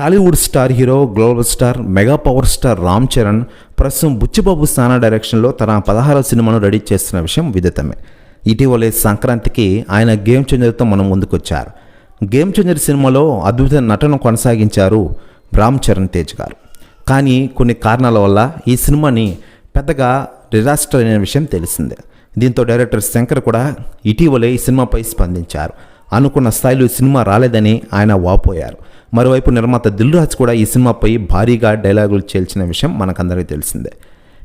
Tollywood star hero global star mega power star Ram Charan ప్రస్తుతం బుచ్చిబాబు సానా డైరెక్షన్లో తన పదహారవ సినిమాను రెడీ చేస్తున్న విషయం విదితమే. ఇటీవలే సంక్రాంతికి ఆయన గేమ్ చేంజర్తో మనం ముందుకొచ్చారు. గేమ్ చేంజర్ సినిమాలో అద్భుత నటన కొనసాగించారు రామ్ చరణ్ తేజ్ గారు. కానీ కొన్ని కారణాల వల్ల ఈ సినిమాని పెద్దగా డిజాస్టర్ అయిన విషయం తెలిసిందే. దీంతో డైరెక్టర్ శంకర్ కూడా ఇటీవలే ఈ సినిమాపై స్పందించారు. అనుకున్న స్థాయిలో సినిమా రాలేదని ఆయన వాపోయారు. మరోవైపు నిర్మాత దిల్ కూడా ఈ సినిమాపై భారీగా డైలాగులు చేల్చిన విషయం మనకందరికీ తెలిసిందే.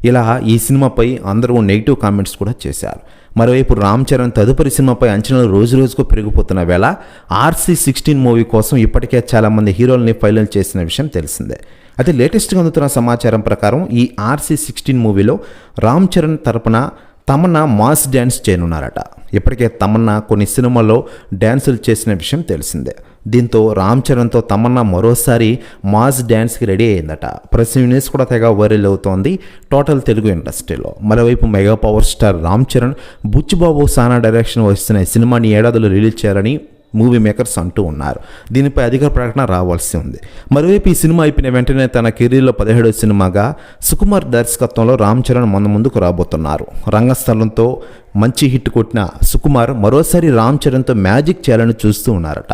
ఇలా ఈ సినిమాపై అందరూ నెగిటివ్ కామెంట్స్ కూడా చేశారు. మరోవైపు రామ్ చరణ్ తదుపరి సినిమాపై అంచనాలు రోజు రోజుకు పెరిగిపోతున్న వేళ ఆర్సీ సిక్స్టీన్ మూవీ కోసం ఇప్పటికే చాలామంది హీరోల్ని ఫైనల్ చేసిన విషయం తెలిసిందే. అయితే లేటెస్ట్గా అందుతున్న సమాచారం ప్రకారం ఈ ఆర్సీ సిక్స్టీన్ మూవీలో రామ్ చరణ్ తరపున తమన్నా మాస్ డ్యాన్స్ చేయనున్నారట. ఇప్పటికే తమన్నా కొన్ని సినిమాల్లో డ్యాన్సులు చేసిన విషయం తెలిసిందే. దీంతో రామ్ చరణ్తో తమన్నా మరోసారి మాస్ డ్యాన్స్కి రెడీ అయిందట. ప్రెస్ యూనిస్ కూడా తెగ వైరల్ అవుతోంది టోటల్ తెలుగు ఇండస్ట్రీలో. మరోవైపు mega power star Ram Charan Buchibabu Sana direction వస్తున్న సినిమాని ఏడాదిలో రిలీజ్ చేయాలని మూవీ మేకర్స్ అంటూ ఉన్నారు. దీనిపై అధికార ప్రకటన రావాల్సి ఉంది. మరోవైపు ఈ సినిమా అయిపోయిన వెంటనే తన కెరీర్లో పదిహేడో సినిమాగా సుకుమార్ దర్శకత్వంలో రామ్ చరణ్ మన ముందుకు రాబోతున్నారు. రంగస్థలంతో మంచి హిట్ కొట్టిన సుకుమార్ మరోసారి రామ్ చరణ్తో మ్యాజిక్ చేయాలని చూస్తూ ఉన్నారట.